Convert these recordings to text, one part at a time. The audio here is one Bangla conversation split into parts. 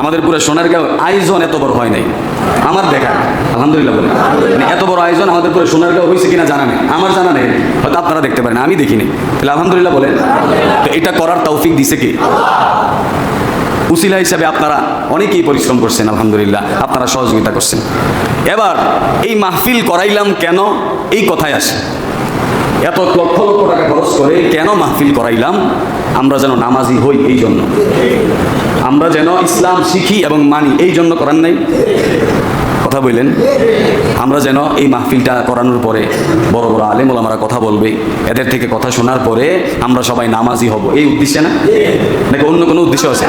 আমাদের পুরো সোনার সোনারগাঁও আয়োজন এত বড় হয় নাই। আমার দেখা, আলহামদুলিল্লাহ বলে। মানে এত বড় আয়োজন আমাদের পুরো সোনার সোনারগাঁও হয়েছে কিনা জানা নেই। আমার জানা নেই, হয়তো আপনারা দেখতে পারেন, আমি দেখিনি। তাহলে আলহামদুলিল্লাহ বলেন, তো এটা করার তৌফিক দিছে কি? উসিলা হিসাবে আপনারা অনেকেই পরিশ্রম করছেন, আলহামদুলিল্লাহ। আপনারা সহযোগিতা করছেন। এবার এই মাহফিল করাইলাম কেন? এই কথায় আসে। এত লক্ষ লক্ষ টাকা খরচ করে কেন মাহফিল করাইলাম? আমরা যেন নামাজি হই এই জন্য। আমরা যেন ইসলাম শিখি এবং মানি এই জন্য করার নাই। কথা বললেন? আমরা যেন এই মাহফিলটা করানোর পরে বড় বড় আলেম ওলামারা কথা বলবে, এদের থেকে কথা শোনার পরে আমরা সবাই নামাজি হব। এই উদ্দেশ্যে না? নাকি অন্য কোনো উদ্দেশ্য আছে?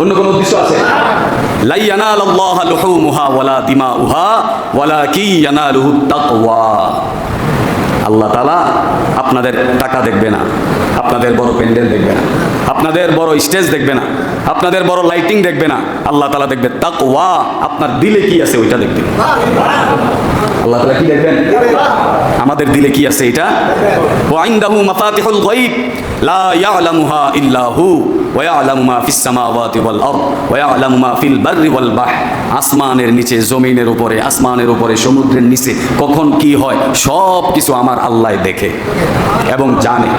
অন্য কোনো উদ্দেশ্য আছে? লাই ইয়ানাল আল্লাহ লুহুমুহা ওয়ালা দিমাউহা ওয়ালাকি ইয়ানালুহু তাকওয়া। আল্লাহ তালা আপনাদের টাকা দেখবে না, আপনাদের বড় প্যান্ডেল দেখবে না, আপনাদের বড় স্টেজ দেখবে না, আপনাদের বড় লাইটিং দেখবে না, আল্লাহ তালা দেখবে তাক ওয়া আপনার দিলে কি আছে ওইটা দেখবে। আল্লাহ তালা কি দেখবেন? আমাদের দিলে কি আছে এটা? ওয়াইন্দাহু মাফাতিহুল গায়ব, লা ইয়ালামুহা ইল্লা হু ওয়া ইয়ালামু মা ফিস সামাওয়াতি ওয়াল আরদ ওয়া ইয়ালামু মা ফিল বাররি ওয়াল বাহর আসমানের নিচে, জমিনের উপরে, আসমানের উপরে, সমুদ্রের নিচে, কখন কি হয় সব কিছু আমার আল্লাহ দেখে এবং জানে।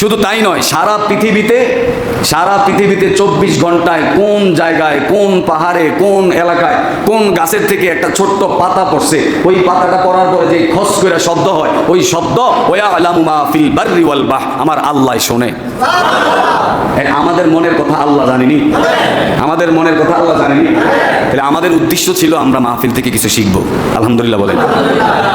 শুধু তাই নয়, সারা পৃথিবীতে সারা পৃথিবীতে চব্বিশ ঘন্টায় কোন জায়গায়, কোন পাহাড়ে, কোন এলাকায়, কোন গাছের থেকে একটা ছোট্ট পাতা পড়ছে, ওই পাতাটা পড়ার পরে যে খস করে শব্দ হয়, ওই শব্দ ওয়া আলামুমা ফিল বাররি ওয়াল বাহ আমার আল্লাহ শোনে। আমাদের মনের কথা আল্লাহ জানেনি। আমাদের মনের কথা আল্লাহ জানেনি। তাহলে আমাদের উদ্দেশ্য ছিল আমরা মাহফিল থেকে কিছু শিখব। আলহামদুলিল্লাহ বলেন।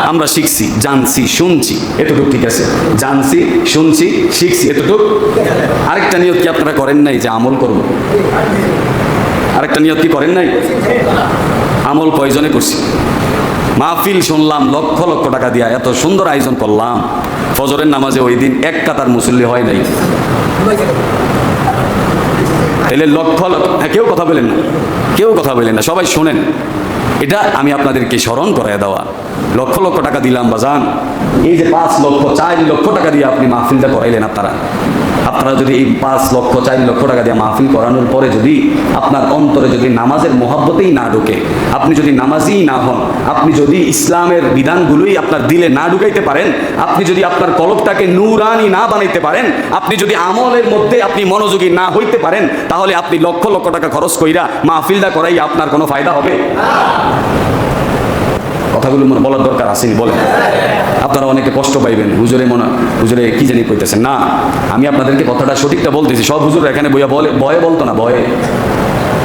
আমরা শিখছি, জানছি, শুনছি, এতটুকু ঠিক আছে। জানছি, শুনছি, শিখছি, এতটুকু। আরেকটা নিয়ত কি আপনারা করেন নাই যে আমল করব আরেকটা নিয়ত কি করেন নাই? আমল কয়জনে করছি। মাহফিল শুনলাম লক্ষ লক্ষ টাকা দিয়া এত সুন্দর আয়োজন করলাম। ফজরের নামাজে ওই দিন এক কাতার মুসল্লি হয় নাই। তাহলে লক্ষ লক্ষ হ্যাঁ, কেউ কথা বলেন না। কেউ কথা বলেন না সবাই শোনেন। এটা আমি আপনাদেরকে স্মরণ করায় দেওয়া। লক্ষ লক্ষ টাকা দিলাম বাজান। এই যে পাঁচ লক্ষ চার লক্ষ টাকা দিয়ে আপনি মাহফিলটা করাইলেন আপনারা। আপনারা যদি এই পাঁচ লক্ষ, চার লক্ষ টাকা দিয়ে মাহফিল করানোর পরে যদি আপনার অন্তরে যদি নামাজের মহাব্বতেই না ঢোকে, আপনি যদি নামাজই না হন, আপনি যদি ইসলামের বিধানগুলোই আপনার দিলে না ঢুকাইতে পারেন, আপনি যদি আপনার কলবটাকে নুরানি না বানাইতে পারেন, আপনি যদি আমলের মধ্যে আপনি মনোযোগী না হইতে পারেন, তাহলে আপনি লক্ষ লক্ষ টাকা খরচ কইরা মাহফিলটা করাই আপনার কোনো ফায়দা হবে? কথাগুলো বলার দরকার আসেনি বলে আপনারা অনেকে কষ্ট পাইবেন। হুজুরে মনে হুজুরে কি জানি কইতেছেন? না, আমি আপনাদেরকে কথাটা সঠিকটা বলতেছি। সব হুজুর এখানে বইয়া বলে ভয়ে বলতো না ভয়ে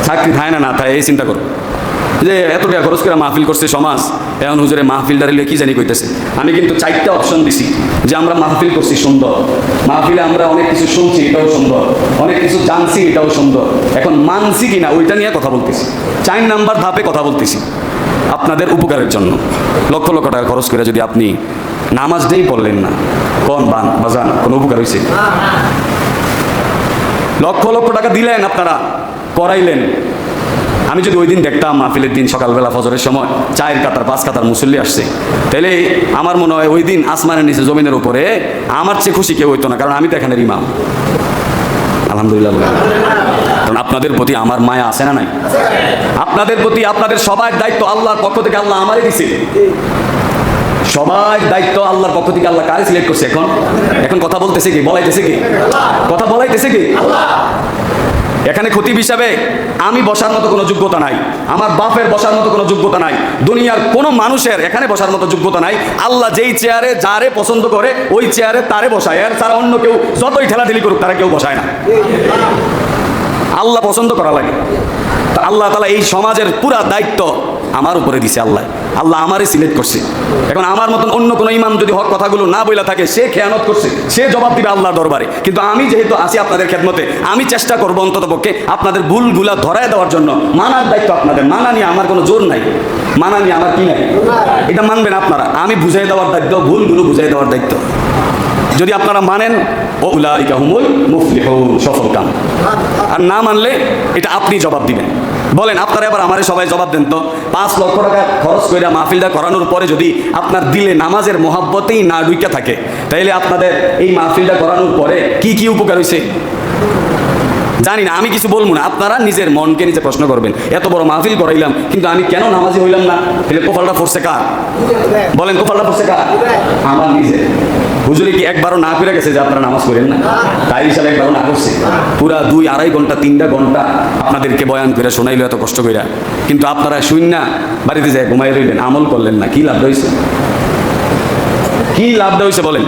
চাকরি থায় না না এই চিন্তা করো। যে এত টাকা খরচ করে মাহফিল করছে সমাজ, এখন হুজুরে মাহফিলটা রিলে কি জানি কইতেছে? আমি কিন্তু চারটা অপশন দিছি, যে আমরা মাহফিল করছি সুন্দর। মাহফিলে আমরা অনেক কিছু শুনছি, এটাও সুন্দর। অনেক কিছু জানছি, এটাও সুন্দর। এখন মানছি কিনা, ওইটা নিয়ে কথা বলতেছি। চার নাম্বার ধাপে কথা বলতেছি। আপনাদের উপকারের জন্য। লক্ষ লক্ষ টাকা খরচ করে যদি আপনি নামাজ নামাজটাই পড়লেন না, কোন বান, বাজান, কোনো উপকার হয়েছে লক্ষ লক্ষ টাকা দিলেন আপনারা করাইলেন আমি যদি ওই দিন দেখতাম মাহফিলের দিন সকালবেলা ফজরের সময়, চায়ের কাতার, পাঁচ কাতার মুসল্লি আসছে। তাহলে আমার মনে হয় ওই দিন আসমানের নিচে জমিনের উপরে আমার চেয়ে খুশি কেউ হইতো না, কারণ আমি তো এখানের ইমাম। আলহামদুলিল্লাহ আপনাদের প্রতি আমার মায়া আছে না নাই? আপনাদের প্রতি আপনাদের সবার দায়িত্ব আল্লাহর পক্ষ থেকে আল্লাহ আমারই দিছে। সবার দায়িত্ব আল্লাহর পক্ষ থেকে আল্লাহ কারে সিলেক্ট করছে এখন? এখন কথা বলতেছে কি? বলাইতেছে কি? কথা বলাইতেছে কি? এখানে খতিব হিসাবে আমি বসার মতো কোনো যোগ্যতা নাই। আমার বাপের বসার মতো কোনো যোগ্যতা নাই। দুনিয়ার কোনো মানুষের এখানে বসার মতো যোগ্যতা নাই। আল্লাহ যেই চেয়ারে, যারে পছন্দ করে, ওই চেয়ারে তারে বসায়। আর তারা অন্য কেউ যতই ঠেলাঠেলি করুক, তারা কেউ বসায় না। আল্লাহ পছন্দ করা লাগে। তা আল্লাহ তালা এই সমাজের পুরা দায়িত্ব আমার উপরে দিছে আল্লাহ। আল্লাহ আমারই সিলেক্ট করছে। এখন আমার মতন অন্য কোনো ইমাম যদি হক কথাগুলো না বইলা থাকে, সে খেয়ানত করছে, সে জবাব দিবে আল্লাহর দরবারে। কিন্তু আমি যেহেতু আছি আপনাদের খেদমতে, আমি চেষ্টা করব অন্তত পক্ষে আপনাদের ভুলগুলা ধরায় দেওয়ার জন্য। মানার দায়িত্ব আপনাদের। মানা নিয়ে আমার কোনো জোর নাই। মানা নিয়ে আমার কি নাই? এটা মানবেন আপনারা। আমি বুঝাই দেওয়ার দায়িত্ব, ভুলগুলো বুঝাই দেওয়ার দায়িত্ব। যদি আপনারা মানেন ও উলাইকা হুমুল মুফলিহ সফল কাম। আর না মানলে এটা আপনি জবাব দিবেন। বলেন, আপনারা এবার আমারে সবাই জবাব দেন তো। পাঁচ লক্ষ টাকা খরচ করে মাহফিলটা করানোর পরে যদি আপনার দিলে নামাজের মহাব্বতেই না ডুইকা থাকে, তাইলে আপনাদের এই মাহফিলটা করানোর পরে কি কি উপকার হয়েছে জানি না, আমি কিছু বলব না। আপনারা নিজের মনকে নিজে প্রশ্ন করবেন। এত বড় মাহফিল করাইলাম, কিন্তু আমি কেন নামাজি হইলাম না? কোপালটা পড়ছে কার? বলেন, কপালটা পড়ছে কার? আমার নিজে হুজুরি কি একবারও না করে গেছে যে আপনারা নামাজ করেন না? তাই হিসাবে একবারও না করছে। পুরা দুই আড়াই ঘণ্টা, তিনটা ঘণ্টা আপনাদেরকে বয়ান করে শোনাইলো এত কষ্ট কইরা। কিন্তু আপনারা শুন না, বাড়িতে যায় ঘুমাই রইলেন আমল করলেন না। কি লাভ হয়েছে কি লাভটা হয়েছে বলেন?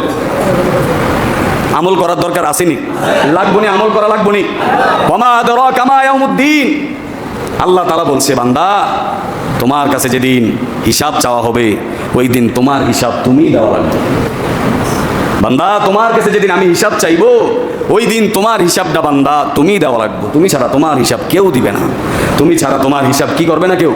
আমল করার দরকার আসেনি। লাগবো নি, আমল করা লাগবো নি। কমা দর কামায়ামুদ্দিন আল্লাহ তারা বলছে, বান্দা, তোমার কাছে যেদিন হিসাব চাওয়া হবে, ওই দিন তোমার হিসাব তুমি দেওয়া লাগবে। বান্দা, তোমার কাছে যেদিন আমি হিসাব চাইব, ওই দিন তোমার হিসাবটা বান্দা তুমি দেওয়া লাগবে। তুমি ছাড়া তোমার হিসাব কেউ দিবে না। তুমি ছাড়া তোমার হিসাব কি করবে না কেউ?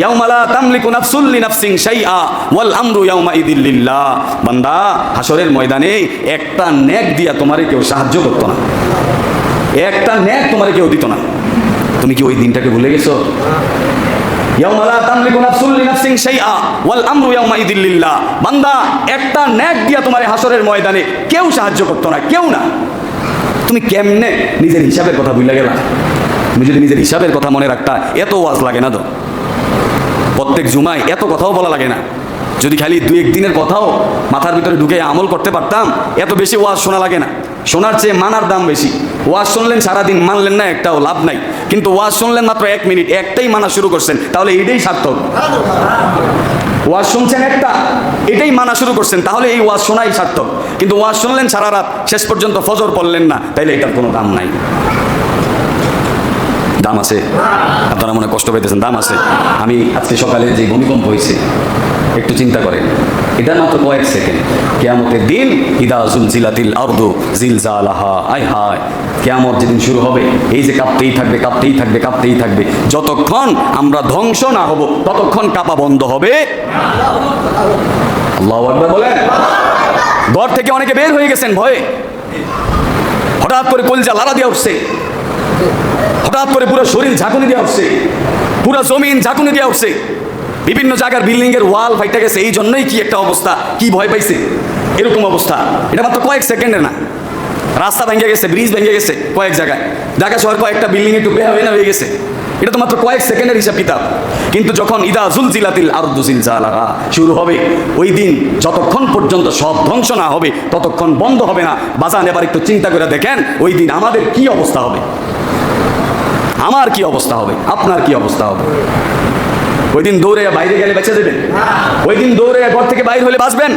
ইয়াউমালা তামলিকু নাফসুল লিনাফসিন শাইআ ওয়াল আমরু ইয়াউমাইদিল লিল্লাহ। বান্দা হাসরের ময়দানে একটা নেক দিয়া তোমারে কেউ সাহায্য করতো না। একটা নেক তোমারে কেউ দিত না। তুমি কি ওই দিনটাকে ভুলে গেছো? ইয়াউমা বান্দা, একটা নেক দিয়া তোমার হাসরের ময়দানে কেউ সাহায্য করতো না, কেউ না। তুমি কেমনে নিজের হিসাবের কথা ভুলে গেলা? তুমি যদি নিজের হিসাবের কথা মনে রাখতা, এত ওয়াজ লাগে না তো। প্রত্যেক জুমায় এত কথাও বলা লাগে না। যদি খালি দু একদিনের কথাও মাথার ভিতরে ঢুকে আমল করতে পারতাম, এত বেশি ওয়াজ শোনা লাগে না। শোনার চেয়ে মানার দাম বেশি। ওয়াজ শুনলেন, সারাদিন মানলেন না, একটাও লাভ নাই। কিন্তু ওয়াজ শুনলেন মাত্র এক মিনিট, একটাই মানা শুরু করছেন, তাহলে এটাই সার্থক। ওয়াজ শুনছেন একটা, এটাই মানা শুরু করছেন, তাহলে এই ওয়াজ শোনাই সার্থক। কিন্তু ওয়াজ শুনলেন সারা রাত, শেষ পর্যন্ত ফজর পড়লেন না, তাইলে এটার কোনো দাম নাই। দাম আছে। আপনারা মনে কষ্ট পাইতেছেন, দাম আছে। আমি আজকে সকালে যে ভূমিকম্প হয়েছে একটু চিন্তা করেন। এটা মাত্র কয়েক সেকেন্ড। কেয়ামতের দিন, ইদা জুলজিলাতিল আরদু জিলজালাহা, আয় হায়, কেয়ামত যেদিন শুরু হবে, এই যে কাঁপতেই থাকবে কাঁপতেই থাকবে কাঁপতেই থাকবে। যতক্ষণ আমরা ধ্বংস না হব, ততক্ষণ কাঁপা বন্ধ হবে। আল্লাহ আকবার বলেন। ঘর থেকে অনেকে বের হয়ে গেছেন ভয়ে। হঠাৎ করে কলজা লাড়া দিয়ে উঠছে। হঠাৎ করে পুরো শরীর ঝাঁকুনি দিয়ে উঠছে। পুরো জমিন ঝাঁকুনি দিয়ে উঠছে। বিভিন্ন জায়গার বিল্ডিং এর ওয়াল ফাইটা গেছে। এই জন্যই কি একটা অবস্থা? কি ভয় পাইছে? এরকম অবস্থা। এটা মাত্র কয়েক সেকেন্ডে না। রাস্তা ভেঙে গেছে ব্রিজ ভেঙে গেছে কয়েক জায়গায়। ঢাকা শহর কয়েকটা বিল্ডিং একটু বেহা হয়ে না হয়ে গেছে। এটা তো মাত্র কয়েক সেকেন্ডের হিসাব কিতাব। কিন্তু যখন ইদা জুলজিলাতিল আরদুজিল জালাহা শুরু হবে, ওই দিন যতক্ষণ পর্যন্ত সব ধ্বংস না হবে, ততক্ষণ বন্ধ হবে না। বাজান এবার একটু চিন্তা করে দেখেন, ওই দিন আমাদের কি অবস্থা হবে? আমার কি অবস্থা হবে? আপনার কি অবস্থা হবে? ওই দিন দৌড়ে বাইরে গেলে বেঁচে দেবেন। ওই দিন দৌড়ে ঘর থেকে বাইরে হলে বাঁচবেন।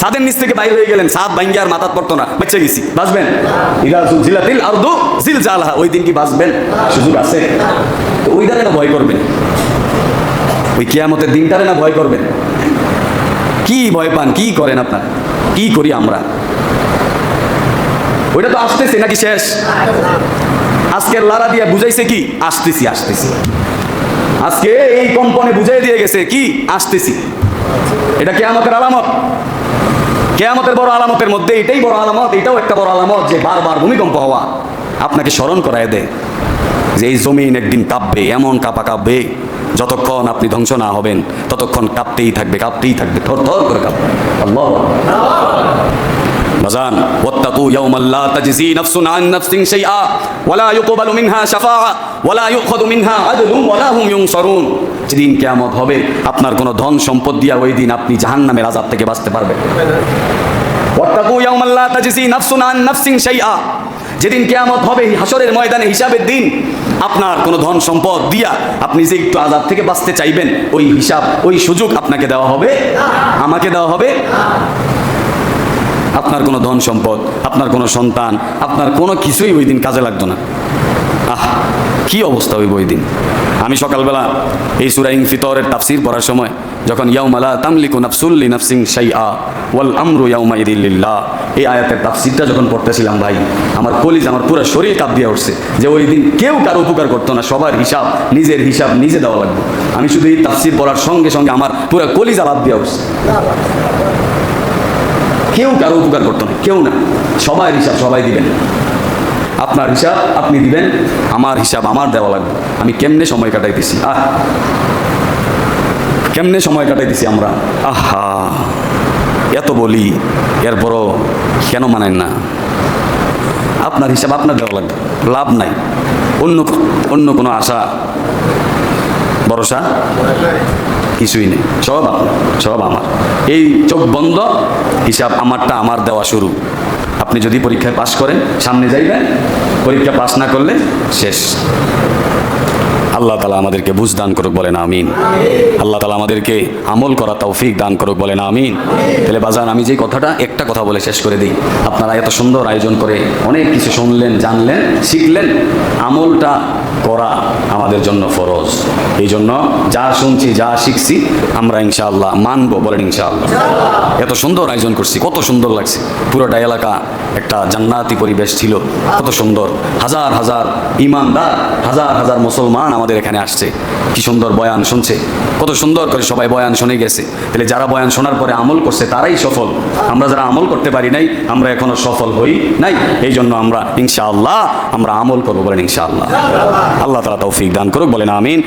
ছাদের নিচ থেকে বাইরে হয়ে গেলেন সাত ভাঙ্গি আর মাথার পড়তো না, বেঁচে গেছি, বাঁচবেন। আর দু জিল ওই দিন কি বাঁচবেন? সুযোগ আছে। তো ওই দ্বারা না ভয় করবেন? ওই কিয়ামতের দিনটারে না ভয় করবেন? কি ভয় পান, কি করেন আপনার? কি করি আমরা? ওইটা তো আসতেছে নাকি শেষ? আজকের লারা দিয়া বুঝাইছে কি? আসতেছি আসতেছি। আজকে এই কম্পনে বুঝাই দিয়ে গেছে কি? আসতেছি। এটা কেয়ামতের আলামত। কেয়ামতের বড় আলামতের মধ্যে এটাই বড় আলামত, এটাও একটা বড় আলামত যে বারবার ভূমিকম্প হওয়া আপনাকে স্মরণ করায় দেয় যে এই জমিন একদিন কাঁপবে, এমন কাঁপা কাঁপবে, যতক্ষণ আপনি ধ্বংস না হবেন, ততক্ষণ কাঁপতেই থাকবে কাঁপতেই থাকবে থর থর করে কাঁপবে। বাজান ওয়াত্তাকু ইয়াওমান লা তাজজি নাফসুন আন নাফসিন শাইআ ওয়ালা ইউকবালু মিনহা শাফাআ ওয়ালা ইউখাযু মিনহা আদলুন ওয়ালা হুম ইউনসারুন। যেদিন কিয়ামত হবে, আপনার কোনো ধন সম্পদ দিয়া ওই দিন আপনি জাহান্নামের আযাব থেকে বাঁচতে পারবেন। ওয়াত্তাকু ইয়াওমান লা তাজজি নাফসুন আন নাফসিন শাইআ। যেদিন কেয়ামত হবে হাসরের ময়দানে হিসাবের দিন, আপনার কোনো ধন সম্পদ দিয়া আপনি যে একটু আজাদ থেকে বাঁচতে চাইবেন, ওই হিসাব, ওই সুযোগ আপনাকে দেওয়া হবে। আমাকে দেওয়া হবে। আপনার কোনো ধন সম্পদ, আপনার কোনো সন্তান, আপনার কোনো কিছুই ওই দিন কাজে লাগতো না। আহ, কি অবস্থা হইব ওই দিন? আমি সকালবেলা এই সুরাইং ফিতরের তাফসির পড়ার সময় যখন ইয়াউমালা তামলিকু নাফসুল্লি নাফসিং শাইআ ওয়াল আমরু ইয়াউমা ইদিল্লিল্লাহ এই আয়াতের তাফসিরটা যখন পড়তেছিলাম ভাই, আমার কলিজ, আমার পুরো শরীর কাঁপ দিয়ে উঠছে যে ওই দিন কেউ কারও উপকার করতো না, সবার হিসাব, নিজের হিসাব নিজে দেওয়া লাগবে। আমি শুধু এই তাফসির পড়ার সঙ্গে সঙ্গে আমার পুরো কলিজ আলাপ দিয়ে উঠছে। কেউ কারও উপকার করতো না, কেউ না। সবাই হিসাব সবাই দিবেন। আপনার হিসাব আপনি দিবেন, আমার হিসাব আমার দেওয়া লাগবে। আমি কেমনে সময় কাটাইতেছি? আহ! কেমনে সময় কাটাইতেছি আমরা? আহা! এত বলি, এরপরও কেন মানেন না? আপনার হিসাব আপনার দেওয়া লাগবে, লাভ নাই। অন্য অন্য কোনো আশা, ভরসা? কিছুই নেই। সব আপনার সব আমার। এই চোখ বন্ধ, হিসাব আমারটা আমার দেওয়া শুরু। আপনি যদি পরীক্ষায় পাশ করেন, সামনে যাইবেন, পরীক্ষা পাশ না করলে শেষ। আল্লাহ তালা আমাদেরকে বুঝ দান করুক, বলেন আমিন। আল্লাহ তালা আমাদেরকে আমল করা তৌফিক দান করুক, বলেন আমিন। তাহলে বাজান, আমি যে কথাটা একটা কথা বলে শেষ করে দিই। আপনারা এত সুন্দর আয়োজন করে অনেক কিছু শুনলেন, জানলেন, শিখলেন। আমলটা করা আমাদের জন্য ফরজ। এই জন্য যা শুনছি যা শিখছি আমরা ইনশাআল্লাহ মানবো বলেন ইনশাআল্লাহ। এত সুন্দর আয়োজন করছি কত সুন্দর লাগছে। পুরোটা এলাকা একটা জান্নাতি পরিবেশ ছিল কত সুন্দর। হাজার হাজার ইমানদার হাজার হাজার মুসলমান আমাদের এখানে আসছে। কি সুন্দর বয়ান শুনছে। কত সুন্দর করে সবাই বয়ান শুনে গেছে। তাহলে যারা বয়ান শোনার পরে আমল করছে, তারাই সফল। আমরা যারা আমল করতে পারি নাই, আমরা এখনও সফল হই নাই। এই জন্য আমরা, ইনশাআল্লাহ, আমরা আমল করব বলেন ইনশাআল্লাহ। আল্লাহ তালা তৌফিক দান করুক, বলেন আমিন।